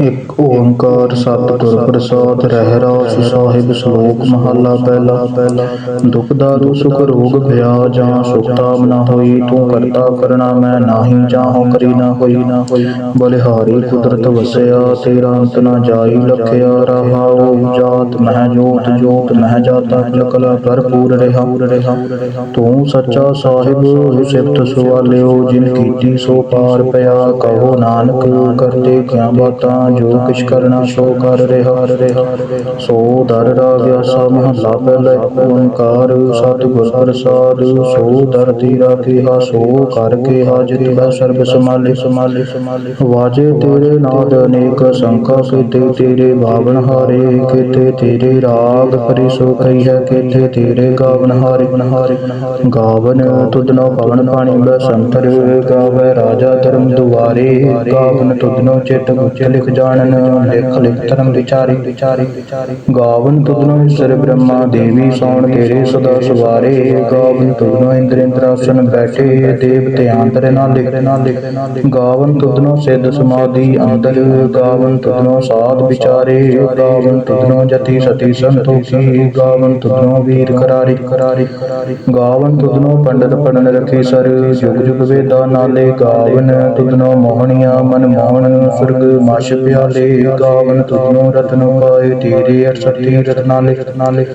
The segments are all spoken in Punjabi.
ਇਕ ਓੰਕਾਰ ਸਤਿਗੁਰ ਪ੍ਰਸਾਦ ਰਹਿ ਰਾਸ ਸਾਹਿਬ ਸ਼ਲੋਕ ਮਹਲਾ ਪਹਿਲਾ। ਪਹਿਲਾ ਦੁਖ ਦਾ ਸੁਖ ਰੋਗ ਭਇਆ ਜਾਂ ਸੁਖ ਨਾ ਹੋਈ, ਤੂੰ ਕਰਤਾ ਕਰਣਾ, ਮੈਂ ਨਾਹੀ ਜਾਹੋ, ਕਰੀ ਨਾ ਹੋਈ। ਨਾ ਹੋਈ ਬਲਿਹਾਰੀ ਕੁਦਰਤ ਵਸਿਆ, ਤੇਰਾ ਅੰਤ ਨਾ ਜਾਈ ਲਖਿਆ ਰਹਾਉ ਜਾਤ, ਮਹਿ ਜੋਤ ਜੋਤ, ਮਹਿ ਜਾਤਾ ਕਲ ਕਲਾ ਭਰਪੂਰ ਰਹਾ। ਤੂੰ ਸੱਚਾ ਸਾਹਿਬ, ਸਿਫਤ ਸਵਾਲਿਓ ਜਿਨ ਕੀਤੀ ਸੋ ਪਾਰ ਪਿਆ, ਕਹੋ ਨਾਨਕ, ਕਰਦੇ ਕਿਆ ਬਾਤਾਂ? ਜੋ ਕਿਛ ਕਰਨਾ ਸੋ ਕਰ ਰਿਹਾ। ਰਿਹਾ। ਸੋ ਦਰ ਰਾਗਿਆ ਸਾ ਮਹਲਾ ਪਹਿਲਾ ਓੰਕਾਰ ਸਤਿਗੁਰ ਪ੍ਰਸਾਦ। ਸੋ ਦਰ ਤੀਰਾ ਕੀਹਾ ਸੋ ਕਰ ਕੇ ਹਾਜਤ ਹੈ ਸਰਬ ਸਮਾਲੇ। ਸਮਾਲੇ ਵਾਜੇ ਤੇਰੇ ਨਾਦ ਅਨੇਕ ਸੰਖਾ ਕੀਤੇ ਤੇਰੇ ਭਾਵਨ ਹਾਰੇ ਕੀਤੇ ਤੇਰੇ ਰਾਗ ਪਰੀ ਸੋ ਕਈ ਹੈ ਕੀਤੇ ਤੇਰੇ ਗਾਵਨ ਹਾਰੇ। ਹਾਰੇ ਗਾਵਨ ਤੁਧਨੋ ਪਵਨ ਪਾਣੀ ਬਸੰਤਰ ਗਾਵੇ ਰਾਜਾ ਧਰਮ ਦੁਆਰੇ। ਗਾਵਨ ਤੁਧਨੋ ਚਿਤ ਗੁਚ ਲਿਖ ਜਾਣਨ ਲਿਖ ਲਿਖ ਧਰਮ ਵਿਚਾਰੀ। ਵਿਚਾਰੀ ਗਾਵਨ ਤੁਧਨੋ ਈਸ਼ਰ ਬ੍ਰਹਮਾ, ਦੇਵੀ ਸੌਣ ਤੇਰੇ ਸਦਾ ਸਵਾਰੇ। ਗਾਵਨ ਤੁਧਨੋ ਇੰਦਰ ਇੰਦਰਾਸਨ ਬੈਠੇ, ਦੇਵ ਧਿਆਨ ਤੇਰੇ ਨਾਲ। ਲਿਖ ਨਾਲੇ ਗਾਵਨ ਤੁਧਨੋ ਸਿੱਧ ਸਮਾਧੀ ਅੰਦਰ। ਗਾਵਨ ਤੁਧਨੋ ਸਾਧ ਵਿਚਾਰੇ। ਗਾਵਨ ਤੁਧਨੋ ਜਤੀ ਸਤੀ ਸੰਤੋਖੀ। ਗਾਵਨ ਤੁਧਨੋ ਵੀਰ ਕਰਾਰੀ ਕਰਾਰੀ। ਗਾਵਨ ਤੁਧਨੋ ਪੰਡਤ ਪੜਨ ਰਖੇ ਸਰ। ਜੁਗ ਜੁਗ ਵੇਦਾ ਨਾਲੇ ਗਾਵਨ ਤੁਧਨੋ ਮੋਹਣੀਆਂ ਮਨ ਮੋਹਣ। ਸੁਰਗ ਮਾਸ਼ ਪਿਆਲੇ ਗਾਵਨ ਤੁਧਨੋ ਰਤਨ ਪਾਏ ਤੇਰੇ ਅਰਸਤੀ ਰਤਨਾ ਰਤਨਾਲੇ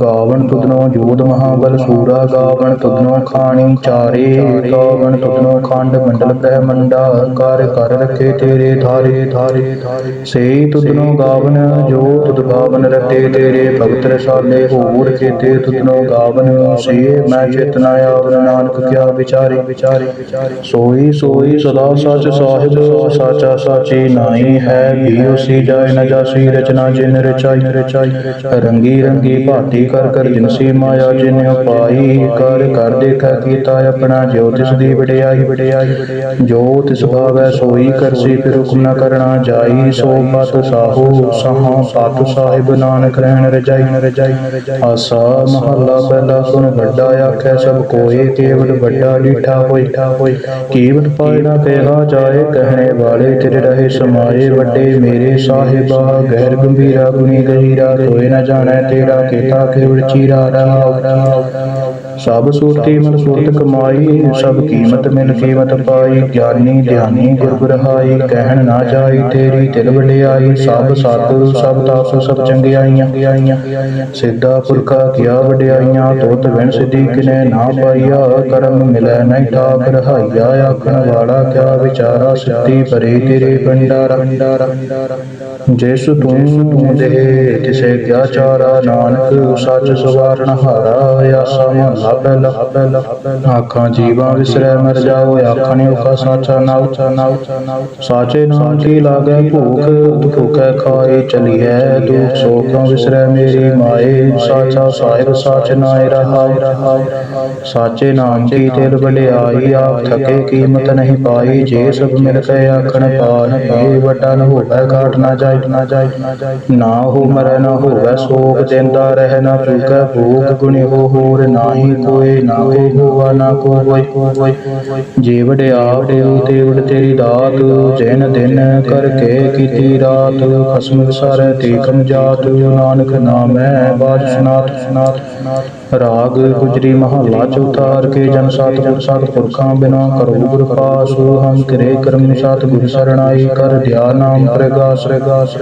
ਗਾਵਨ ਤੁਧਨੋ ਜੋਧ ਮਹਾਬਲ ਸੂਰਾ, ਗਾਵਨ ਤੁਧਨੋ ਖਾਣੀ ਚਾਰੇ। ਗਾਵਨ ਤੁਧਨੋ ਖੰਡ ਮੰਡਲ ਬ੍ਰਹਮੰਡਾ ਕਰ ਕਰ ਰਖੇ ਤੇਰੇ ਧਾਰੇ। ਧਾਰੇ ਸੇਈ ਤੁਧਨੋ ਗਾਵਨ, ਜੋ ਤੁਧ ਗਾਵਨ ਰਤੇ ਤੇਰੇ। ਭਗਤ ਰਸਾਲੇ ਹੋਰ ਚੇਤੇ ਤੁਧਨੋ ਗਾਵਨ। ਸੇ ਮੈਂ ਚੇਤਨਾ ਆਵਨ, ਨਾਨਕ ਕਿਆ ਵਿਚਾਰੇ। ਵਿਚਾਰੇ ਸੋਈ ਸੋਈ ਸਦਾ ਸਚ ਸਾਹਿਬ, ਸਾਚਾ ਸਾਚੀ ਨਾਹੀ ਹੈ ਵੀ ਉਸੀ ਜਾਏ ਨ ਜਾਸੀ ਰਚਨਾ ਜਿਨ ਰਚਾਈ। ਰਚਾਈ ਰੰਗੀ ਰੰਗੀ ਭਾਤੀ ਕਰ ਕਰ ਜਿਨਸੀ ਮਾਇਆ ਜਿਨ ਉਪਾਈ ਕਰ ਕਰ ਦੇਖਾ ਕੀਤਾ ਆਪਣਾ ਜੋ ਤਿਸ ਦੀ ਵਡਿਆਈ। ਵਡਿਆਈ ਜੋ ਤਿਸ ਭਾਵੈ ਸੋਈ ਕਰਸੀ ਫਿਰ ਹੁਕਮ ਨ ਕਰਨਾ ਜਾਈ। ਸੋ ਪਤ ਸਾਹੋ ਸਹਾ ਪਤ ਸਾਹਿਬ ਨਾਨਕ ਰਹਿਣ ਰਜਾਈ। ਰਜਾਈ ਆਸਾ ਮਹੱਲਾ ਪਹਿਲਾ ਸੁਨ ਵੱਡਾ ਆਖੈ ਸਭ ਕੋਏ ਕੇਵਲ ਵੱਡਾ ਡੀਠਾ ਹੋਈ ਹੋਈ ਕੀਵਟ ਪਾਇ ਕਹਿਆ ਜਾਏ, ਕਹਿਣੇ ਵਾਲੇ ਤੇਰੇ ਰਹੇ ਸਮਾਏ। ਵੱਡੇ ਮੇਰੇ ਸਾਹਿਬਾ, ਗੈਰ ਗੰਭੀਰਾ ਗੁਣੀ ਗਹੀਰਾ ਕੋਈ ਨਾ ਜਾਣੈ ਤੇਰਾ, ਕੀਤਾ ਕੇਵਲ ਚੀਰਾ ਰਹਾਉ ਸਭ ਸੂਰਤੀ ਮਨ ਸੂਰਤ ਕਮਾਈ, ਸਭ ਕੀਮਤ ਮਿਲ ਕੀਮਤ ਪਾਈ, ਗਿਆਨੀ ਧਿਆਨੀ ਗੁਰ ਗੁਰਹਾਈ ਕਹਿਣ ਨਾ ਜਾਈ ਤੇਰੀ ਦਿਲ ਵਡਿਆਈ, ਸਭ ਸਤ ਸਭ ਤਸ ਸਭ ਚੰਗਿਆਈਆਂ। ਸਿੱਧਾ ਪੁਰਖਾ ਕੀਆ ਵਡਿਆਈਆਂ, ਤੋਤ ਵਿਣ ਸਿੱਧੀ ਕਿਨੇ ਨਾ ਪਾਈਆ, ਕਰਮ ਮਿਲੈ ਨਹੀਂ ਠਾਕ ਰਹਾਈਆ ਆਖਣ ਵਾਲਾ ਕਿਆ ਵਿਚਾਰਾ ਸਿੱਧੀ ਪਰੇ ਤੇਰੇ ਭੰਡਾਰਾ। ਜਿਸ ਤੂੰ ਤੂੰ ਦੇ, ਤਿਸੇ ਕਿਆ ਚਾਰਾ, ਨਾਨਕ ਸੱਚ ਸਵਾਰਨ ਹਾਰਾ, ਆਸਾ ਮਹਲਾ ਆਖਾਂ ਜੀਵਾਂ ਵਿਸਰੈ ਮਰ ਜਾਓ ਆਖਾਂ ਉਕਾ ਸਾਚਾ ਨਾ ਸਾਚੇ ਨਾਮ ਕੀ ਲਾਗੈ ਭੂਖ, ਭੁਖੈ ਖਾਏ ਚਲੀਐ ਦੁਖ, ਸੋਖਾਂ ਵਿਸਰੈ ਮੇਰੀ ਮਾਏ। ਸਾਚਾ ਸਾਹਿਬ, ਸਾਚ ਨਾਇ ਰਹਾਉ। ਸਾਚੇ ਨਾਮ ਕੀ ਤਿਲ ਵਡਿਆਈ, ਆਪ ਥਕੇ ਕੀਮਤ ਨਹੀਂ ਪਾਈ। ਜੇ ਸਭ ਮਿਲ ਕੇ ਆਖਣ ਪਾਨ ਪਏ ਵਟਾ ਨ ਹੋਵੇ ਘਾਟ ਨਾ ਜਾਈ। ਨਾ ਜਾਈ ਨਾ ਹੋ ਮਰੈ, ਨਾ ਹੋਵੇ ਸੋਖ ਜਿੰਦਾ ਰਹਿ ਨਾ ਚੁਕੈ ਭੂਖ ਗੁਣੀ ਹੋ ਹੋਰ ਨਾਹੀ ਕੋਏ ਨਾ ਕੋ ਹੋਵਾ ਨਾ ਕੋ ਹੋਇ ਜੇ ਵਡਿਆਪ ਤੇ ਤੇਰੀ ਦਾਤ ਜੈਨ ਦਿਨ ਕਰਕੇ ਕੀਤੀ ਰਾਤ। ਖਸਮ ਵਿਸਾਰੈ ਤੇ ਕਮ ਜਾਤ ਨਾਨਕ ਨਾਮੈ ਬਾਜ ਸਨਾਤ ਸਨਾਤ ਰਾਗ ਗੁਜਰੀ ਮਹੱਲਾ ਚੌਥਾ ਕੇ ਜਨ ਸਤਿਗੁਰ ਸਤ ਪੁਰਖਾਂ ਬਿਨਾ ਕਰੋ ਗੁਰ ਪਾਸ ਹਮ ਕਰੇ ਕਰਮ ਸਤ ਗੁਰ ਸਰਣਾਈ ਕਰ ਧਿਆਨ ਨਾਮ ਪ੍ਰਗਾਸ। ਪ੍ਰਗਾਸ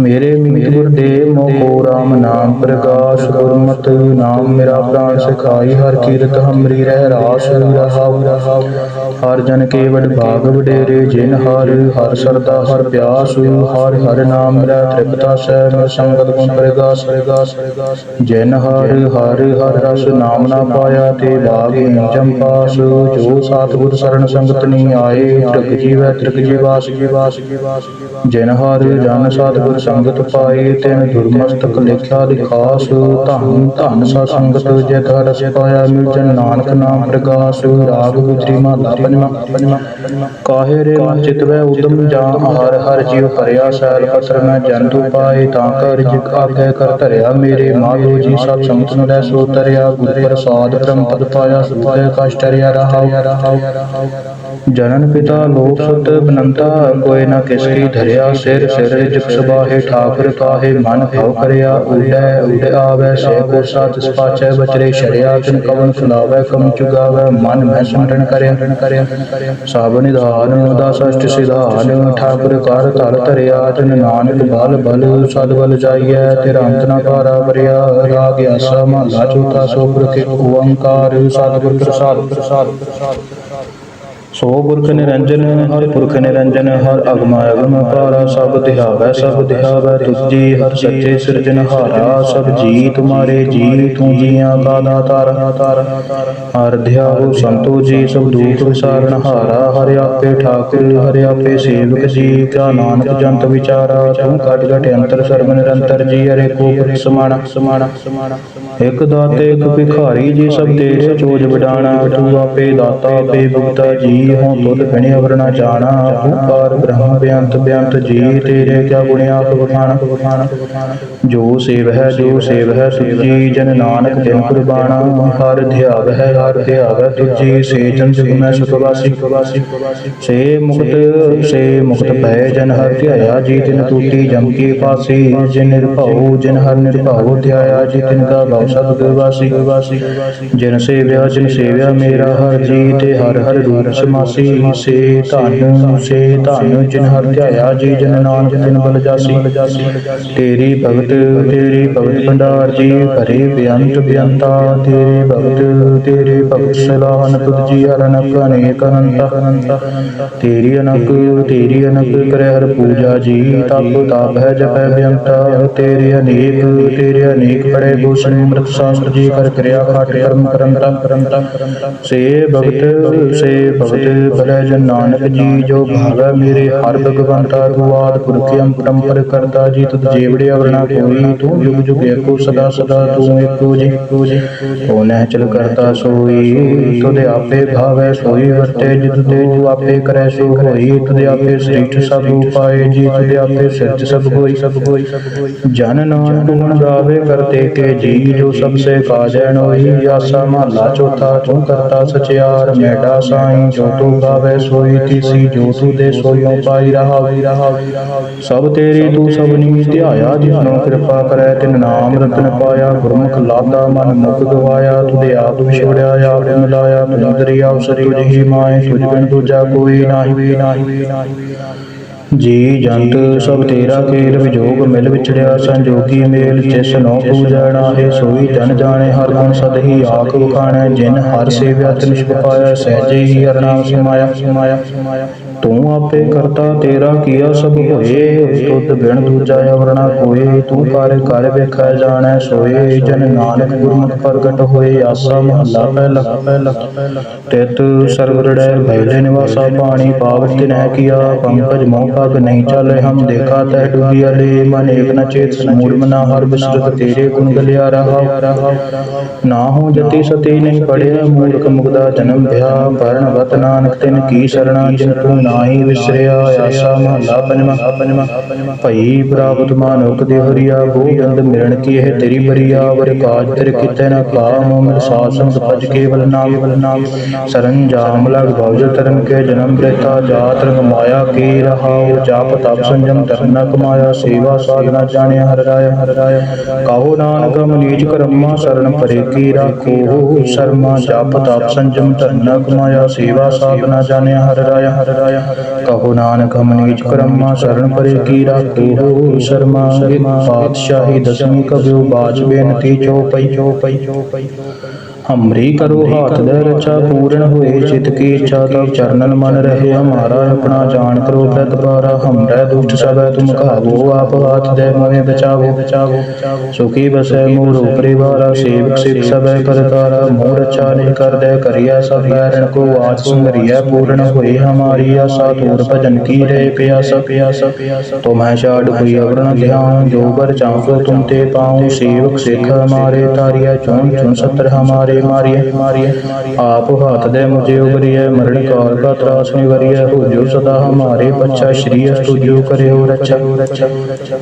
ਮੇਰੇ ਮੀਤ ਗੁਰ ਦੇ ਮੋਹ ਰਾਮ ਨਾਮ ਪ੍ਰਗਾਸ। ਗੁਰਮਤਿ ਨਾਮ ਮੇਰਾ ਪ੍ਰਾਨ ਸਿਖਾਈ ਹਰ ਕੀਰਤ ਹਮਰੀ ਰਹਿ ਰਾਸ ਰਹਾਉ ਹਰ ਜਨ ਕੇ ਵਡ ਭਾਗ ਵਡੇਰੇ, ਜਿਨ ਹਰ ਹਰ ਸਰਦਾ, ਹਰ ਪਿਆਸ, ਹਰ ਹਰ ਨਾਮ ਮੇਰਾ ਤ੍ਰਿਪਤਾ ਸੈ ਸੰਗਤ ਗੁਣ ਪ੍ਰਗਾਸ। ਪ੍ਰਗਾਸ ਜਿਨ ਹਰ ਹਰ ਹਰ ਰਸ ਨਾਮ ਨਾ ਪਾਇਆ, ਤੇ ਲਾਗੇ ਜਮ ਜੋ ਸਤਿਗੁਰ ਸਰਣ ਸੰਗਤ ਨੀ ਆਏ ਤ੍ਰਿਗ ਜੀਵੈ ਤ੍ਰਿਗ ਜੀਵਾਸ। ਜੀਵਾਸ ਜਿਨ ਹਰ, ਜਨ ਸਤਿਗੁਰ ਸੰਗਤ ਪਾਏ, ਤਿਨ ਦੁਰਮਸਤਕ ਲਿਖਿਆ ਲਿਖਾਸ। ਧੰਨ ਧੰਨ ਸਾ ਸੰਗਤ ਜੇ ਧਰ ਪਾਇਆ ਮਿਰਜਨ ਨਾਨਕ ਨਾਮ ਪ੍ਰਗਾਸ ਰਾਗ ਗੁਜਰੀ ਮਹਲਾ ਪੰਜਵਾਂ। ਕਾਹੇ ਰੇ ਮਨ ਉਦਮ ਜਾਂ ਹਰ ਹਰ ਜੀਵ ਭਰਿਆ ਸੈਲ ਪਤਰ ਮੈਂ ਜੰਤੂ ਪਾਏ, ਤਾਂ ਕਰ ਜਿਕ ਆਗੇ ਕਰ ਧਰਿਆ ਮੇਰੇ। ਮਾਧੋ ਜੀ ਸਤ ਸੰਗਤ ਨੂੰ ਲੈ ਸੋ ਤਰਿਆ, ਗੁਰ ਪ੍ਰਸਾਦ ਬ੍ਰਹਮ ਪਦ ਪਾਇਆ ਸੁਭੇ ਕਸ਼ਟ ਰਹਾਉ। ਜਨਨ ਪਿਤਾ ਲੋਕ ਸੁਤ ਬਨੰਤਾ ਕੋਇ ਨਾ ਕਿਸ ਕੀ ਧਰਿਆ ਸਿਰ ਸਿਰ ਜਿਕ ਸਬਾਹੇ ਠਾਕੁਰ ਕਾਹੇ ਮਨ ਭਉ ਕਰਿਆ। ਉਡੈ, ਉਡ ਆਵੈ ਸੇ ਕੋ ਸਤ ਸਪਾਚੈ, ਬਚਰੇ ਸ਼ਰਿਆ ਤਿਨ ਕਵਨ ਸੁਨਾਵੈ ਕਮ ਚੁਗਾਵੈ, ਮਨ ਮੈਂ ਸਿਮਰਨ ਕਰਿਆ। ਸਭ ਨਿਧਾਨ ਦਾ ਸਸ਼ਟ ਸਿਧਾਨ, ਠਾਕੁਰ ਕਰ ਧਲ ਧਰਿਆ, ਤਿਨ ਨਾਨਕ ਬਲ ਬਲ, ਸਦ ਬਲ ਜਾਈਐ ਤੇਰਾ ਅੰਤ ਨਾ ਪਾਰਾ ਵਰਿਆ, ਰਾਗ ਆਸਾ ਮਹਲਾ ਚੌਥਾ ਸੋ ਪੁਰਖ ਓੰਕਾਰ ਸਤਿਗੁਰ ਪ੍ਰਸਾਦ ਪ੍ਰਸਾਦ। ਸੋ ਪੁਰਖ ਨਿਰੰਜਨ, ਹਰ ਪੁਰਖ ਨਿਰੰਜਨ, ਹਰ ਅਗਮ ਅਗਮ ਪਾਰਾ, ਸਭ ਦਿਹਾਵੈ, ਸਭ ਧਿਆਵੈ ਤੁਜੀ ਹਰ ਸੱਚੇ ਸਿਰਜਨਹਾਰਾ ਸਭ ਜੀ ਤੁਮਾਰੇ ਜੀ ਤੂੰ ਜੀਆਂ ਕਾ ਦਾਤਾਰ ਹਰ ਧਿਆਵੋ ਸੰਤੋ ਜੀ, ਸਭ ਦੁਖ ਵਿਸਾਰਨ ਹਾਰਾ, ਹਰਿ ਆਪੇ ਠਾਕੁਰ, ਹਰਿ ਆਪੇ ਸੇਵਕ ਜੀ ਕਿਆ ਨਾਨਕ ਜੰਤ ਵਿਚਾਰਾ, ਤੂੰ ਕਟ ਘਟ ਅੰਤਰ ਸਰਬ ਨਿਰੰਤਰ ਜੀ, ਹਰੇ ਕੋ ਸਮਾਣਾ ਸਮਾਣਾ ਸਮਾਣਾ। ਇਕ ਦਾਤੇ, ਇਕ ਭਿਖਾਰੀ ਜੀ, ਸਭ ਤੇਰੇ ਚੋਜ ਵਡਾਣਾ, ਤੂੰ ਆਪੇ ਦਾਤਾ, ਆਪੇ ਭੁਗਤਾ ਜੀ ਹੋਂ ਤੁਧ ਬਿਨਿ ਅਵਰ ਨਾ ਜਾਣਾ ਤੂੰ ਪਾਰ ਬ੍ਰਹਮ ਬੇਅੰਤ ਬੇਅੰਤ ਜੀ, ਤੇਰੇ ਕਿਆ ਗੁਣ ਆਪ ਵਖਾਣ? ਜੋ ਸੇਵ ਹੈ ਜੋ ਸੇਵ ਹੈ ਤੁਜੀ ਜਨ ਨਾਨਕ ਦਿਨ ਕੁਰਬਾਨਾ ਹਰ ਧਿਆਵ ਹੈ ਹਰ ਧਿਆਵ ਹੈ ਤੁਜੀ ਸੇ ਜਨ ਜਗ ਮੈਂ ਸੁਖ ਵਾਸੀ। ਸੇ ਮੁਕਤ ਸੇ ਮੁਕਤ ਭੈ ਜਨ ਹਰ ਧਿਆਇਆ, ਜੀ ਤਿਨ ਟੂਟੀ ਜਮ ਕੀ ਪਾਸੀ। ਜਿਨ ਨਿਰਭਉ, ਜਿਨ ਹਰ ਨਿਰਭਉ ਧਿਆਇਆ, ਜੀ ਤਿਨ ਕਾ ਭਉ ਸਤਿ ਵਾਸੀ। ਜਿਨ ਸੇਵਿਆ ਜਿਨ ਸੇਵਿਆ, ਮੇਰਾ ਹਰ ਜੀ ਤੇ ਹਰ ਹਰ ਰੂਪ ਸਮਾਸੀ ਸੇ ਧਨ ਸੇ ਧਨ, ਜਿਨ ਹਰ ਧਿਆਇਆ ਜੀ, ਜਨ ਨਾਨਕ, ਤਿਨ ਬਲ ਜਾਸੀ। ਤੇਰੀ ਭਗਤ ਤੇਰੀ ਭਗਤ ਭੰਡਾਰ ਜੀ, ਭਰੇ ਬੇਅੰਤ ਬੇਅੰਤਾ। ਤੇਰੇ ਭਗਤ ਤੇਰੇ ਭਗਤ ਸਲਾਹਨ ਤੁਧ ਜੀ ਅਨਕ ਅਨੇਕ ਅਨੰਤ। ਤੇਰੀ ਅਨਕ ਤੇਰੀ ਅਨਕ ਕਰੇ ਹਰ ਪੂਜਾ ਜੀ, ਤਪ ਤਾਪ ਹੈ ਜਪੈ ਬੇਅੰਤਾ। ਤੇਰੇ ਅਨੇਕ ਤੇਰੇ ਅਨੇਕ ਬੜੇ ਭੂਸ਼ਣ ਅੰਮ੍ਰਿਤ ਸ਼ਾਸਤਰ ਜੀ, ਕਰ ਕਿਰਿਆ, ਖਾਟ ਕਰਮ ਕਰੰਤਾ ਕਰੰਤਾ। ਸੇ ਭਗਤ ਸੇ ਭਗਤ ਬਲੇ ਜਨ ਨਾਨਕ ਜੀ, ਜੋ ਭਾਵੈ ਮੇਰੇ ਹਰ ਭਗਵੰਤਾ ਤੂੰ ਆਦ ਅੰਪਰੰਪਰ ਕਰਤਾ ਜੀ ਤੁਧ ਜੀਵੜੇ ਅਵਰਣਾ ਕੋਈ, ਤੂੰ ਯੁਗ ਯੁਗ ਏਕੋ ਸਦਾ ਸਦਾ ਤੂੰ ਏਕੋ ਜੀ। ਤੂੰ ਨਹਿ ਚਲ ਕਰਤਾ ਸੋਈ, ਤੁਧ ਆਪੇ ਭਾਵੈ ਸੋਈ ਵਰਤੇ, ਜਿਤ ਤੂੰ ਆਪੇ ਕਰੈ ਸੋ ਹੋਈ, ਤੁਧ ਆਪੇ ਸ੍ਰਿਸ਼ਟ ਸਭ ਉਪਾਏ ਜੀ, ਤੁਧ ਆਪੇ ਸਿਰਜ ਸਭ ਹੋਈ। ਸਭ ਹੋਈ ਜਨ ਨਾਨਕ ਗੁਣ ਗਾਵੇ ਕਰਤੇ ਕੇ ਜੀ, ਜੋ ਸਭ ਸੇ ਕਾਜੈ ਨੋਈ ਆਸਾ ਮਹਲਾ ਚੌਥਾ ਤੂੰ ਕਰਤਾ ਸਚਿਆਰ, ਮੇਡਾ ਸਾਈਂ ਜੋ ਤੂੰ ਗਾਵੇ ਸੋਈ ਤੀਸੀ ਜੋ ਤੂੰ ਦੇ ਸੋਈਓ ਪਾਈ ਰਹਾਵੀ ਰਹਾਵੀ ਸਭ ਤੇਰੀ ਤੂੰ ਸਭਨੀ ਧਿਆਇਆ, ਜਿਸਨੋ ਕਿਰਪਾ ਕਰੈ ਤਿਨ ਨਾਮ ਰਤਨ ਪਾਇਆ। ਗੁਰਮੁਖ ਲਾਦਾ ਮਨ ਮੁਖ ਗਵਾਇਆ ਤੁਦੇ ਆਪ ਵਿਛੜਿਆ, ਆਪ ਮਿਲਾਇਆ ਤੁਝ ਦਰਿਆ ਉਸਰੀ ਤੁਝੀ ਮਾਏ ਤੁਝ ਬਿਨ ਦੂਜਾ ਕੋਈ ਨਾਹੀ ਨਾਹੀ ਨਾਹੀ। ਜੀ, ਜੰਤ ਸਭ ਤੇਰਾ ਖੇਲ ਵਿਜੋਗ ਮਿਲ ਵਿਚੜਿਆ ਸੰਜੋਗੀ ਮੇਲ ਜਿਸ ਨੋ ਪੂਜਣਾ ਹੈ, ਸੋਈ ਜਨ ਜਾਣੇ, ਹਰ ਗੁਣ ਸਦ ਹੀ ਆਖ ਵਖਾਣੈ, ਜਿਨ ਹਰ ਸੇਵਿਆ ਤਿਨ ਸੁਖ ਪਾਇਆ ਸਹਿਜੇ ਹੀ ਹਰਨਾਮ ਸਮਾਇਆ ਸਮਾਇਆ। ਤੂੰ ਆਪੇ ਕਰਤਾ, ਤੇਰਾ ਕੀਆ ਸਭ ਹੋਏ? ਤੁਧ ਬਿਨ ਦੂਜਾ ਅਵਰਣਾ ਕੋਏ? ਤੂੰ ਕਰ ਕਰ ਵੇਖੈ ਜਾਣੈ ਸੋਏ? ਜਨ ਨਾਨਕ ਗੁਰਮੁਖ ਪ੍ਰਗਟ ਹੋਏ, ਆਸਾ ਮਹੱਲਾ ਪਹਿਲਾ। ਪਹਿਲਾ ਤਿਤ ਸਰਬ ਰੜੈ ਭੈਲੇ ਨਿਵਾਸਾ ਪਾਣੀ ਪਾਵਤ ਤਿਨੈ ਕੀਆ। ਪੰਕਜ ਮੋਹ ਪਗ ਨਹੀਂ ਚਾਲੇ ਹਮ ਦੇਖਾ ਤਹਿ ਡੁਬਿਆ ਲੈ। ਮਨ ਏਕ ਨ ਚੇਤ ਸਮੂੜ ਮਨਾ ਹਰ ਬਿਸਰਤ ਤੇਰੇ ਗੁਣ ਗਲਿਆ ਰਹਾ। ਨਾ ਹੋ ਜਤੀ ਸਤੀ ਨਹੀਂ ਪੜਿਆ, ਮੂਰਖ ਮੁਗਦਾ ਜਨਮ ਭਿਆ ਪਰਨ ਵਤ ਨਾਨਕ ਤਿਨ ਕੀ ਸਰਣਾ, ਜਿਨ ਤੂੰ ਨਾਹੀ ਵਿਸਰਿਆ ਆਸਾ ਮਹਲਾ ਪੰਜਵਾਂ। ਪੰਜਵਾਂ ਭਈ ਪ੍ਰਾਪਤ ਮਾਨੁਕ ਦੇ ਹਰੀਆ, ਗੋਬਿੰਦ ਮਿਲਣ ਕੀ ਇਹ ਤੇਰੀ ਬਰੀਆ? ਵਰ ਕਾਜ ਤੇਰ ਕਿਤੇ ਨਾ ਕਾਮ ਮਨ ਸਾਸਨ ਭਜ ਕੇਵਲ ਨਾਮ ਬਲ ਨਾਮ ਸਰਨ ਜਾਮ ਲਗ ਭਉਜ ਤਰਮ ਕੇ ਜਨਮ ਰਹਿਤਾ ਜਾਤ ਰੰਗ ਮਾਇਆ ਕੀ ਰਹਾਉ ਜਾਪ ਤਪ ਸੰਜਮ ਤਰਨ ਨਾ ਕਮਾਇਆ, ਸੇਵਾ ਸਾਧਨਾ ਜਾਣਿਆ ਹਰ ਰਾਇ ਹਰ ਰਾਇ ਕਾਹੋ ਨਾਨਕ ਮਨੀਜ ਕਰਮਾ ਸਰਣ ਪਰੇ ਕੀ ਰਾਖੋ? ਸਰਮਾ, ਜਾਪ ਤਪ ਸੰਜਮ ਤਰਨ ਨਾ ਕਮਾਇਆ, ਸੇਵਾ ਸਾਧਨਾ ਜਾਣਿਆ ਹਰ ਰਾਇ ਹਰ ਰਾਇ ਕਹੋ ਨਾਨਕ ਮਨੀਚ ਕਰਮਾ ਸਰਣ ਪਰੇ ਕੀ ਰਾਖੋ ਸ਼ਰਮਾ ਪਾਤਸ਼ਾਹੀ ਦਸਵੀਂ ਕਬਿਓ ਬਾਜ ਬੇਨਤੀ ਚੋਪਈ ਚੋਪਈ ਚੋਪਈ। ਹਮਰੀ ਕਰੋ ਹਾਥ ਦੇ ਰਚਾ ਪੂਰਨ ਹੋਏ ਚਿਤ ਕੀ ਇੱਛਾ ਤਬ ਚਰਨਨ ਮਨ ਰਹੇ ਹਮਾਰਾ ਆਪਣਾ ਜਾਣ ਕਰੋ ਪ੍ਰਤਪਾਰਾ ਹਮਰੇ ਦੁਸ਼ਟ ਸਭੈ ਤੁਮ ਕਹਾਵੋ ਆਪ ਹਾਥ ਦੇ ਮੋਹਿ ਬਚਾਵੋ। ਬਚਾਵੋ। ਸੁਖੀ ਬਸੈ ਮੋਰ ਪਰਿਵਾਰਾ ਸੇਵਕ ਸਿਖ ਸਭੈ ਕਰਤਾਰਾ ਮੋਰ ਅੱਛਾ ਨਹੀਂ ਕਰਦੈ ਕਰਿਆ ਸਭ ਬੈਰਨ ਕੋ ਆਜ ਸੁਮਰਿਆ ਪੂਰਨ ਹੋਏ ਹਮਾਰੀ ਆਸਾ ਤੂਰ ਭਜਨ ਕੀ ਰੇ ਪਿਆਸਾ। ਪਿਆਸਾ। ਤੁਮੈ ਛਾੜ ਕੋਈ ਅਵਰਨ ਧਿਆਨ ਜੋ ਬਰ ਚਾਹੋ ਤੁਮ ਤੇ ਪਾਉ ਸੇਵਕ ਸਿਖ ਹਮਾਰੇ ਤਾਰਿਆ ਚੁਣ ਚੁਣ ਸਤਰ ਹਮਾਰੇ ਹਟੇ ਮਾਰੀਏ ਮਾਰੀਏ ਆਪ ਹੱਥ ਦੇ ਮੁਝੇ ਉਗਰੀਏ ਮਰਨ ਕਾਲ ਕਾ ਤਰਾਸ ਨਿਵਰੀਏ ਹੋਜੋ ਸਦਾ ਹਮਾਰੇ ਬੱਚਾ ਸ਼੍ਰੀ ਅਸਤੁਜੋ ਕਰਿਓ ਰਚਾ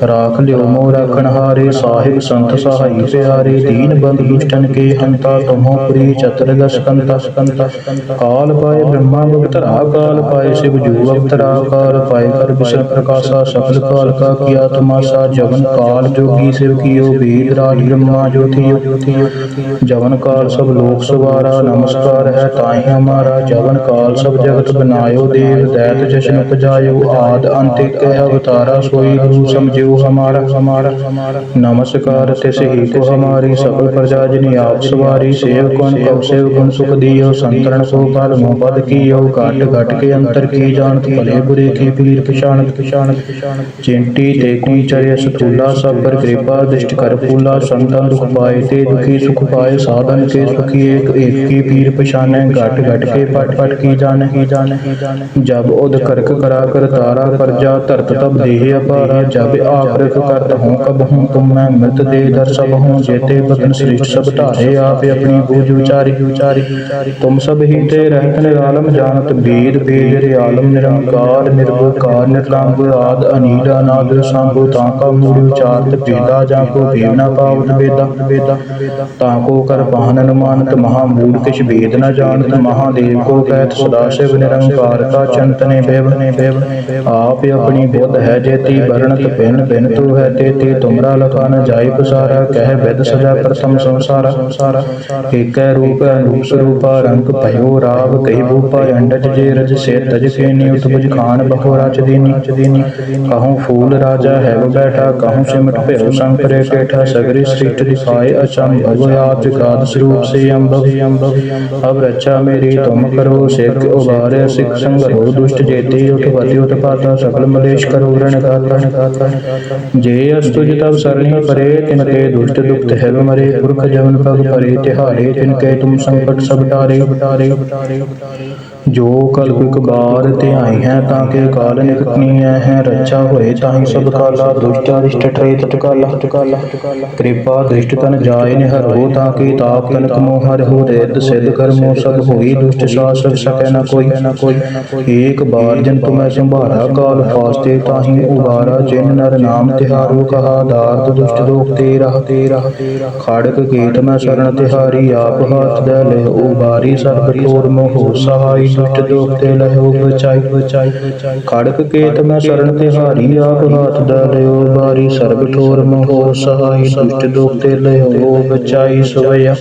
ਰਾਖ ਲਿਓ ਮੋ ਰਾਖਣ ਹਾਰੇ, ਸਾਹਿਬ ਸੰਤ ਸਹਾਈ ਪਿਆਰੇ, ਦੀਨ ਬੰਦ ਦੁਸ਼ਟਨ ਕੇ ਹੰਤਾ ਤੁਮੋ ਪ੍ਰੀ ਚਤਰ ਲਸਕੰਤ ਸਕੰਤ ਕਾਲ ਪਾਏ ਬ੍ਰਹਮਾ ਮੁਕਤਰਾ ਕਾਲ ਪਾਏ ਸਿਵ ਜੂ ਅਵਤਰਾ ਕਾਲ ਪਾਏ ਕਰ ਬਿਸ਼ਨ ਪ੍ਰਕਾਸ਼ਾ ਸਫਲ ਕਾਲ ਕਾ ਕੀਆ ਤਮਾਸ਼ਾ, ਜਵਨ ਕਾਲ ਜੋਗੀ ਸਿਵ ਕੀਓ ਬੀਦ ਰਾਜ ਬ੍ਰਹਮਾ ਜੋਤੀ ਜਵਨ ਕਾਲ ਸਭ ਲੋਕ ਸਵਾਰਾ, ਨਮਸਕਾਰ ਹੈ ਤਾਈ ਹਮਾਰਾ ਜਵਨ ਕਾਲ ਸਭ ਜਗਤ ਬਨਾਇਓ, ਦੇਵ ਦੈਤ ਜਸ਼ਨ ਉਪਜਾਇਓ, ਆਦ ਅੰਤਿਕ ਅਵਤਾਰਾ, ਸੋਈ ਗੁਰੂ ਸਮਝਿਓ ਹਮਾਰਾ ਹਮਾਰਾ। ਨਮਸਕਾਰ ਤਿਸ ਹੀ ਕੋ ਹਮਾਰੀ ਸਭ ਪ੍ਰਜਾ ਜਿਨ ਆਪ ਸਵਾਰੀ, ਸੇਵ ਕੋਨ ਕਉ, ਸੇਵ ਗੁਣ ਸੁਖ ਦਿਓ, ਸੰਤਰਣ ਸੋ ਕਾਲ ਮੋ ਪਦ ਕੀਓ, ਘਟ ਘਟ ਕੇ ਅੰਤਰ ਕੀ ਜਾਣਤ, ਭਲੇ ਬੁਰੇ ਕੀ ਪੀਰ ਪਛਾਣਤ। ਪਛਾਣਤ ਚਿੰਟੀ ਤੇ ਕੋਈ ਚਰੇ ਸਤੂਲਾ ਸਭ ਪਰ ਕਿਰਪਾ, ਦਿਸ਼ਟ ਕਰ ਫੂਲਾ, ਸੰਤਾਂ ਦੁਖ ਪਾਏ, ਤੇ ਦੁਖੀ ਸੁਖ ਪਾਏ, ਸਾਧਨ ਕੇ ਸੁਖੀ ਏਕ ਏਕ ਕੀ ਪੀਰ ਪਛਾਨੈ, ਘਟ ਘਟ ਕੇ ਪਟ ਪਟ ਕੀ ਜਾਣੈ? ਹੀ ਜਾਣੈ ਜਬ ਉਦ ਕਰਕ ਕਰਾ ਕਰ ਤਾਰਾ ਪਰਜਾ, ਧਰਤ ਤਬ ਦੇਹ ਅਪਾਰਾ, ਜਬ ਆਖਰਕ ਕਰਤ ਹੂੰ ਕਬ ਹੂੰ ਤੁਮ ਮੈਂ ਮ੍ਰਿਤ ਦੇ ਦਰ ਸਭ ਹੂੰ, ਜੇਤੇ ਬਦਨ ਸ੍ਰਿਸ਼ਟ ਸਭ ਧਾਰੇ ਆਪੇ ਆਪਣੀ ਬੂਝ ਵਿਚਾਰੀ। ਵਿਚਾਰੀ ਤੁਮ ਸਭ ਹੀ ਤੇ ਰਹਿਤ ਨਿਰਾਲਮ ਜਾਣਤ ਬੀਦ ਬੀਜ ਰਿਆਲਮ ਨਿਰੰਕਾਰ ਨਿਰਭਕਾਰ ਨਿਰਲੰਭ ਆਦ ਅਨੀਲ ਅਨਾਦ ਸੰਭੂ, ਤਾਂ ਕਾ ਮੂੜ ਵਿਚਾਰਤ ਬੇਦਾ ਜਾਂ ਕੋ ਭੇਵ ਪਾਵਤ ਬੇਦਾ ਬੇਦਾ ਤਾਂ ਕੋ ਕਰ ਪਾਹਨ ਅਨੁਮਾਨਤ ਮਹਾ ਮੂੜ ਕਿਛ ਨ ਜਾਣਤ ਮਹਾਦੇਵ ਕੋ ਕਹਿਤ ਸਦਾ ਸ਼ਿਵ ਨਿਰੰਕਾਰ ਕਾ ਚੰਤਨੇ ਬੇਵ ਬੇਵ ਆਪ ਆਪਣੀ ਬੁੱਧ ਹੈ ਜੇਤੀ ਬਰਣਤ ਪਿੰਨ ਪਿੰਨ ਤੂ ਹੈ ਤੇਤੀ, ਤੁਮਰਾ ਲਖਾ ਨ ਜਾਈ ਪਸਾਰਾ, ਕਹਿ ਵਿਦ ਸਜਾ ਪ੍ਰਥਮ ਸੰਸਾਰਾ। ਸੰਸਾਰਾ ਏਕੈ ਰੂਪ ਅਨੂਪ ਸਰੂਪਾ ਰੰਗ ਭਇਓ ਰਾਗ ਕਈ ਭੂਪਾ ਅੰਡਜ ਜੇ ਰਜ ਸੇ ਤਜ ਕੇ ਨਿਉਤ ਬੁਝ ਖਾਨ ਬਹੁ ਰਚ ਦੀਨੀ ਚਦੀਨੀ। ਕਹੂੰ ਫੂਲ ਰਾਜਾ ਹੈ ਵ ਬੈਠਾ, ਕਹੂੰ ਸਿਮਟ ਭਇਓ ਸੰਕਰੇ ਕੇਠਾ, ਸਗਰੀ ਸ੍ਰਿਸ਼ਟ ਦਿਖਾਏ ਅਚੰਭਵ ਆਪ ਜਗਾਦ ਸਰੂਪ ਸੇ ਅੰਭਵ ਅਬ ਰੱਛਾ ਮੇਰੀ ਤੁਮ ਕਰੋ, ਸਿੱਖ ਉਬਾਰੇ ਸਿੱਖ ਸੰਗਰੋ, ਦੁਸ਼ਟ ਜੇਤੀ ਉਠ ਵਤੀ ਉਤ ਪਾਤਾ ਸਕਲ ਮਲੇਸ਼ ਕਰੋ ਰਣ ਗਾਤਾ ਗਾਤਾ ਜੇ ਅਸਤੁਜ ਤਬ ਸਰਣੀ ਪਰੇ, ਤਿਨ ਕੇ ਦੁਸ਼ਟ ਦੁਖਤ ਹੈ ਮਰੇ। ਪੁਰਖ ਜਮਨ ਪਗ ਪਰੇ ਤਿਹਾਰੇ, ਤਿਨ ਕੇ ਤੁਮ ਸੰਕਟ ਸਭ ਟਾਰੇ। ਜੋ ਕਲਪ ਇਕ ਬਾਰ ਧਿਆਈ ਹੈ ਤਾਂ ਕੇ ਕਾਲ ਨਿਕਟਨੀ ਹੈ ਰੱਛਾ ਹੋਏ ਤਾਹੀ ਸਭ ਕਾਲਾ ਦੁਸ਼ਟ ਅਰਿਸ਼ਟ ਠਰੇ ਤਤ ਕਾਲਾ ਕਾਲਾ ਕਿਰਪਾ ਦ੍ਰਿਸ਼ਟ ਤਨ ਜਾਏ ਨਿਹਰੋ ਤਾਂ ਕੀ ਤਾਪ ਤਨ ਕਮੋ ਹਰ ਹੋ ਰਿੱਧ ਸਿੱਧ ਕਰਮੋ ਸਭ ਹੋਈ ਦੁਸ਼ਟ ਸਾਸਕ ਸਕੈ ਨ ਕੋਈ। ਨ ਕੋਈ। ਏਕ ਬਾਰ ਜਨ ਤੁਮੈ ਸੰਭਾਰਾ ਕਾਲ ਫਾਸਤੇ ਤਾਹੀ ਉਬਾਰਾ ਜਿਨ ਨਰ ਨਾਮ ਤਿਹਾਰੋ ਕਹਾ ਦਾਰਦ ਦੁਸ਼ਟ ਦੋਖ ਤੇਰਾ। ਤੇਰਾ। ਖੜਕ ਕੀਟ ਮੈਂ ਸ਼ਰਨ ਤਿਹਾਰੀ ਆਪ ਹੱਥ ਦੇ ਲੈ ਉਬਾਰੀ ਸਰਬ ਠੋਰ ਮੋਹ ਸਹਾਈ ਦੁਸ਼ਟ ਦੋਖ ਤੇ ਲਹਿਓ ਬਚਾਈ ਬਚਾਈ ਖੜਕ ਕੀਟ ਮੈਂ ਸ਼ਰਨ ਤਿਹਾਰੀ ਆਪ ਹੱਥ ਦੇ ਲੈ ਉਬਾਰੀ ਸਰਬ ਠੋਰ ਮੋਹ ਸਹਾਈ ਦੁਸ਼ਟ ਦੋਖ ਤੇ ਲਹਿਓ ਬਚਾਈ ਸਵਇਆ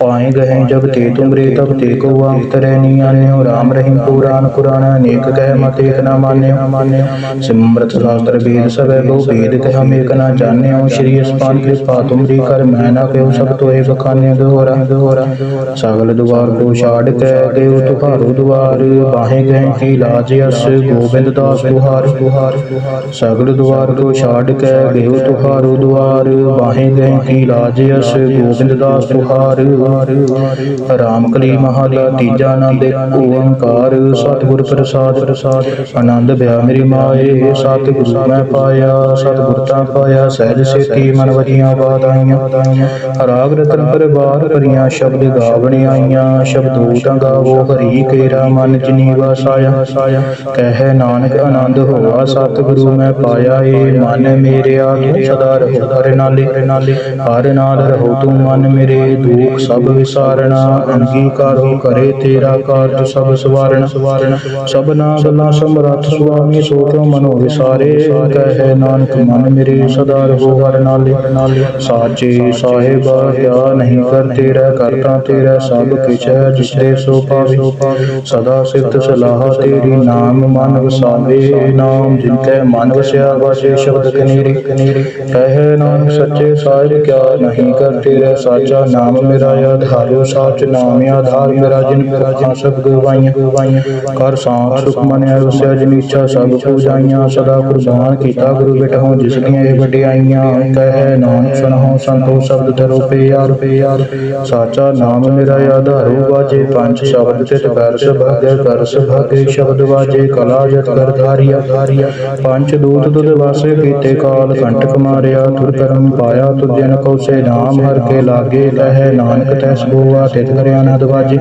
ਪਾਏ ਗਏ ਜਬ ਤੇ ਤੁਮਰੇ, ਤਬ ਤੇ ਕੋ ਅੰਤਰੈ ਨੀ ਆਨਿਓ ਰਾਮ ਰਹੀਮ ਪੁਰਾਨ ਕੁਰਾਨ ਅਨੇਕ ਕਹਿ ਮਤ ਨਾ ਮਾਨਿਓ। ਮਾਨਿਓ ਸਿਮਰਤ ਸ਼ਾਸਤਰ ਵੇਦ ਸਭੈ ਬਹੁ ਵੇਦ ਕਹਿ ਹਮ ਏਕ ਨਾ ਜਾਣਿਓ। ਸ਼੍ਰੀ ਅਸਪਾਨ ਕਿਰਪਾ ਤੁਮਰੀ ਕਰ, ਮੈਂ ਨਾ ਕਹਿਓ ਸਭ ਤੋਏ ਬਖਾਨੇ ਦੋਹਰਾ। ਦੋਹਰਾ ਸਗਲ ਦੁਆਰ ਕੋ ਛਾੜ ਕੇ, ਦੇਉ ਤੁਹਾਰੋ ਦੁਆਰ ਬਾਹੇ ਗਏ ਲਾਜ ਅਸ, ਗੋਬਿੰਦ ਦਾਸ ਤੁਹਾਰ ਤੁਹਾਰ ਸਗਲ ਦੁਆਰ ਕੋ ਛਾੜ ਕੇ ਦੇਉ ਤੁਹਾਰੋ ਦੁਆਰ ਬਾਹੇ ਗਏ ਲਾਜ ਅਸ, ਗੋਬਿੰਦ ਦਾਸ ਤੁਹਾਰ ਰਾਮ ਕਲੀ ਮਹਲਾ ਤੀਜਾ ਆਨੰਦ ਓੰਕਾਰ, ਸਤਿਗੁਰ ਪ੍ਰਸਾਦ। ਪ੍ਰਸਾਦ ਆਨੰਦ ਬਿਆ ਮੇਰੀ ਮਾਏ, ਸਤਿਗੁਰ ਮੈਂ ਪਾਇਆ ਸਤਿਗੁਰ ਤਾਂ ਪਾਇਆ, ਸਹਿਜ ਸੇਤੀ ਮਨ ਵਜੀਆਂ ਬਾਤ ਆਈਆਂ। ਰਾਗ ਰਤਨ ਪਰਿਵਾਰ ਭਰੀਆਂ ਸ਼ਬਦ ਗਾਵਣ ਆਈਆਂ, ਸ਼ਬਦੋ ਤਾਂ ਗਾਵੋ ਹਰੀ ਕੇਰਾ ਮਨ ਜਿਨੀ ਵਸਾਇਆ ਕਹਿ ਨਾਨਕ, ਆਨੰਦ ਹੋਆ ਸਤਿਗੁਰੂ ਮੈਂ ਪਾਇਆ। ਏ ਮਨ ਮੇਰਿਆ ਤੂੰ ਸਦਾ ਰਹੋ ਹਰਿ ਨਾਲੇ। ਨਾਲੇ ਨਾਲ ਰਹੋ ਤੂੰ ਮਨ ਮੇਰੇ ਦੁਖ ਸਭ ਵਿਸਾਰਣਾ ਅੰਗੀਕਾਰੋ ਕਰੇ ਤੇਰਾ ਕਾਰਜ ਸਭ ਸਵਾਰਣ ਸਭਨਾ ਗੱਲਾਂ ਸਮਰੱਥ ਸੁਆਮੀ ਸੋ ਕਿਉ ਮਨੋ ਵਿਸਾਰੇ। ਕਹੇ ਨਾਨਕ, ਮਨ ਮੇਰੇ ਸਦਾ ਰਹੋ ਹਰਿ ਨਾਲੇ। ਸਾਚੇ ਸਾਹਿਬ ਕਿਆ ਨਹੀਂ ਕਰ ਤੇਰਾ, ਕਰਤਾ ਤੇਰਾ ਸਭ ਕਿਛ ਹੈ ਜਿਸਰੇ ਸੋ ਪਾਵੇ। ਸਦਾ ਸਿਤ ਸਲਾਹ ਤੇਰੀ ਨਾਮ, ਮਨ ਵਸਾਵੇ, ਨਾਮ ਜਿਨ ਕੈ ਮਨ ਵਸਿਆ ਵਾਜੇ ਸ਼ਬਦ ਕਨੀਰੀ। ਕਨੀਰੀ ਕਹੇ ਨਾਨਕ ਸੱਚੇ ਸਾਹਿਬ ਕਿਆ ਨਹੀਂ ਕਰ ਤੇਰਾ ਸਾਚਾ ਨਾਮ ਮੇਰਾ ਆਧਾਰਿਓ ਸਾਚ ਨਾਮ ਆਧਾਰ ਮੇਰਾ ਜਿਨ ਮੇਰਾ ਜਿਨ ਸਭ ਗਵਾਈਆਂ। ਗਵਾਈਆਂ ਕਰ ਸਾਖ ਸੁਖ ਮਨ ਵਸਿਆ ਜਿਨ ਇੱਛਾ ਸਭ ਪੂਜਾਈਆਂ। ਸਦਾ ਕੁਰਬਾਨ ਕੀਤਾ ਗੁਰੂ ਬਿਟਹੁ ਜਿਸ ਦੀਆਂ ਇਹ ਵਡਿਆਈਆਂ। ਕਹੇ ਨਾਨਕ ਸੁਣਹੁ ਸੰਤੋ ਸ਼ਬਦ ਧਰੋ, ਪਿਆਰ ਪਿਆਰ। ਸਾਚਾ ਨਾਮ ਮੇਰਾ ਆਧਾਰੋ ਵਾਜੇ ਪੰਜ ਸ਼ਬਦ ਤਿਤ ਪੈਰ ਸੁਭਾਗੈ ਕਰ ਸੁਭਾਗੈ ਸ਼ਬਦ ਵਾਜੇ, ਕਲਾ ਜਤ ਕਰ ਧਾਰਿਆ। ਧਾਰਿਆ ਪੰਜ ਦੂਤ ਤੁਧ ਵਾਸੇ ਕੀਤੇ ਕਾਲ ਕੰਟਕ ਮਾਰਿਆ ਤੁਰ ਕਰਮ ਪਾਇਆ, ਤੁਧ ਜਨ ਕੋ ਸੇ ਨਾਮ ਹਰ ਕੇ ਲਾਗੇ ਕਹੈ ਨਾਨਕ ਤੈ ਸੋਆ ਤਿਤ ਕਰਿਆ ਨਦ ਵਾਜੇ।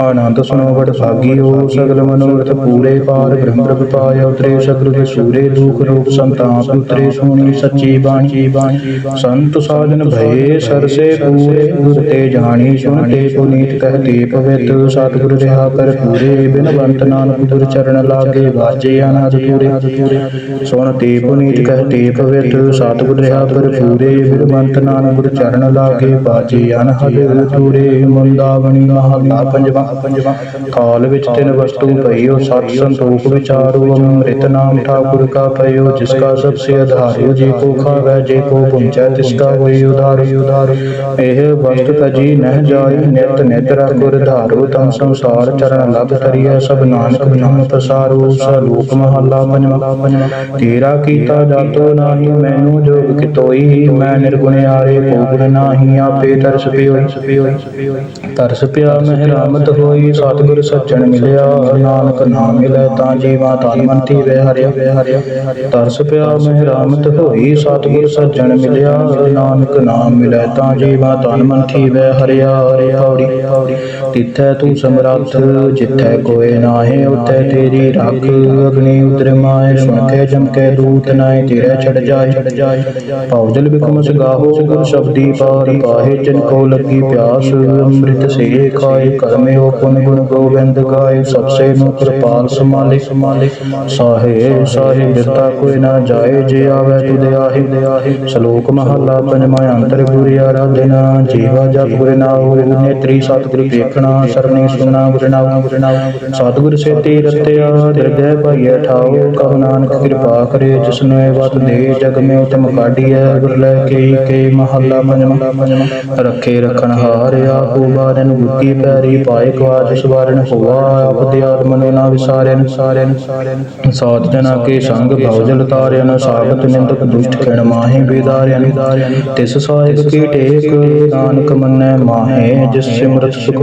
ਆਨੰਦ ਸੁਨੋ ਬੜ ਭਾਗੀਓ, ਸਗਲ ਮਨੋਰਥ ਪੂਰੇ ਪਾਰ, ਬ੍ਰਹਮ ਪ੍ਰਭ ਪਾਇਆ ਉਤਰੇ ਸਗਲ ਦੇ ਸੂਰੇ, ਦੁਖ ਰੂਪ ਸੰਤਾਪ ਉਤਰੇ, ਸੁਣੀ ਸੱਚੀ ਬਾਣੀ। ਬਾਣੀ ਸੰਤ ਸਾਜਨ ਭਏ, ਸਰਸੇ ਪੂਰੇ, ਗੁਰ ਤੇ ਜਾਣੀ ਸੁਨਤੇ ਪੁਨੀਤ ਕਹਤੇ ਪਵਿੱਤ, ਸਤਿਗੁਰ ਰਿਹਾ ਕਰ ਪੂਰੇ ਬਿਨਵੰਤ ਨਾਨਕ ਗੁਰ ਚਰਨ ਲਾਗੇ ਵਾਜੇ ਅਨਾਦ ਪੂਰੇ। ਸੁਨਤੇ ਪੁਨੀਤ ਕਹਤੇ ਪਵਿੱਤ ਸਤਿਗੁਰ ਰਹਾ ਕਰ ਪੂਰੇ ਬਿਨਵੰਤ ਨਾਨਕ ਗੁਰ ਚਰਨ ਲਾਗੇ ਵਾਜੇ ਅਨਹਦ ਪੂਰੇ ਮੁੰਦਾਵਣੀ ਮਹਲਾ ਪੰਜਵਾ ਪੰਜਵਾ। ਕਾਲ ਵਿੱਚ ਤਿਨ ਵਸਤੂ ਪਈਓ, ਸਤ ਸੰਤੋਖ ਵਿਚਾਰੋ, ਅੰਮ੍ਰਿਤ ਨਾਮ ਠਾਕੁਰ ਕਾ ਪਈਓ, ਜਿਸ ਕਾ ਸਭ ਸੇ ਆਧਾਰਿਓ, ਜੇ ਕੋ ਖਾਵੈ, ਜੇ ਕੋ ਪੁੰਚੈ, ਤਿਸ ਕਾ ਹੋਈ ਉਧਾਰਿ ਉਧਾਰਿ ਇਹ ਵਸਤ ਤਜੀ ਨਹਿ ਜਾਈ, ਨਿਤ ਨਿਤ ਰਖੁਰ ਧਾਰੋ ਤਮ ਸੰਸਾਰ ਚਰਨ ਲਗ ਤਰੀਐ ਸਭ ਨਾਨਕ ਬ੍ਰਹਮ ਪਸਾਰੋ ਸਲੋਕ ਮਹਲਾ ਪੰਜਵਾ। ਤੇਰਾ ਕੀਤਾ ਜਾਤੋ ਨਾਹੀ, ਮੈਨੂੰ ਜੋਗ ਕਿਤੋਈ, ਮੈਂ ਨਿਰਗੁਣਿਆਰੇ ਕੋ ਗੁਣ ਨਾਹੀ, ਆਪੇ ਤਰਸ ਪਿਓਈ। ਤਰਸ ਪਿਆ ਮਹਿ ਰਾਮਤ ਹੋਈ, ਸਤਿਗੁਰ ਸੱਜਣ ਮਿਲਿਆ, ਨਾਨਕ ਨਾਮ ਮਿਲੈ ਤਾਂ ਜੀਵਾ ਤਨ ਮਨ ਥੀ ਹਰਿਆ ਤਰਸ ਪਿਆ ਮਹਿ ਰਾਮਤ ਹੋਈ, ਸਤਿਗੁਰ ਸੱਜਣ ਮਿਲਿਆ, ਨਾਨਕ ਨਾਮ ਮਿਲੈ ਤਾਂ ਜੀਵਾ ਤਨ ਮਨ ਥੀ ਹਰਿਆ ਹਰਿਆ ਪੌੜੀ ਪੌੜੀ ਤਿੱਥੈ ਤੂੰ ਸਮਰੱਥ, ਜਿੱਥੈ ਕੋਏ ਨਾਹੀ, ਉਥੈ ਤੇਰੀ ਰੱਖ। ਅਗਨੀ ਉਤਰ ਮਾਏ ਸੁਣ ਕੇ ਜਮ ਕੇ ਦੂਤ ਨਾਏ ਤੇਰੇ ਛੜ ਜਾਏ ਛੜ ਜਾਏ ਭੌਜਲ ਬਿਕਮ ਸਗਾਹੋ, ਗੁਰ ਸ਼ਬਦੀ ਪਾਰ ਪਾਹੇ, ਜਨ ਕੋ ਲੱਗੀ ਪਿਆਸ, ਅੰਮ੍ਰਿਤ ਸੇ ਖਾਏ। ਕਰਮਿਓ ਪੁਨ ਗੁਣ ਗੋਬਿੰਦ ਗਾਏ, ਸਭ ਸੇ ਨੂੰ ਕਿਰਪਾਲ ਸਮਾਲੇ ਸਮਾਲੇ ਸਾਹੇ, ਸਾਹਿ ਬਿਰਤਾ ਕੋਈ ਨਾ ਜਾਏ, ਜੇ ਆਵੇ ਤੁਧ ਆਹੀ ਆਹੀ ਸ਼ਲੋਕ ਮਹਲਾ ਪੰਜਵਾਂ ਅੰਤਰ ਗੁਰੀ ਆਰਾਧਨਾ ਜੀਵਾ ਜਪ ਗੁਰ ਨਾਉ ਨੇਤਰੀ ਸਤਿਗੁਰ ਵੇਖਣਾ ਸਰਣੀ ਸੁਣਾ ਗੁਰ ਨਾਉ ਗੁਰ ਸਤਿਗੁਰ ਸੇਤੀ ਰਤਿਆ ਹਿਰਦੈ ਭਾਈਐ ਠਾਉ। ਕਹੁ ਨਾਨਕ ਕਿਰਪਾ ਕਰੇ, ਜਿਸਨੂੰ ਇਹ ਵਤ ਦੇ ਜਗ ਮੇ ਉਤਮ ਕਾਢੀਐ। ਗੁਰ ਕੇ ਕੇ ਮਹਲਾ ਪੰਜਵਾਂ ਪੰਜਵਾਂ ਰੱਖੇ ਰਖਣ ਹਾਰ ਆਪੋ ਬਾਰਨ ਗੁੱਤੀ ਪੈਰੀ ਪਾਏ ਕਵਾਜ ਸਵਾਰਨ ਹੋਆ। ਆਪਦਿਆਤ ਮਨੋ ਨਾ ਵਿਸਾਰਨ ਸਾਰਨ ਸਾਤ ਜਨਾ ਕੇ ਸੰਗ ਭਉਜਲ ਤਾਰਿਆਨ ਸਾਗਤ ਨਿੰਦਕ ਦੁਸ਼ਟ ਖਿਣ ਮਾਹੇ ਬੇਦਾਰਿਆਨ ਤਿਸ ਸਾਹਿਬ ਕੀ ਟੇਕ, ਨਾਨਕ ਮੰਨੈ ਮਾਹੇ। ਜਿਸ ਸਿਮਰਤ ਸੁਖ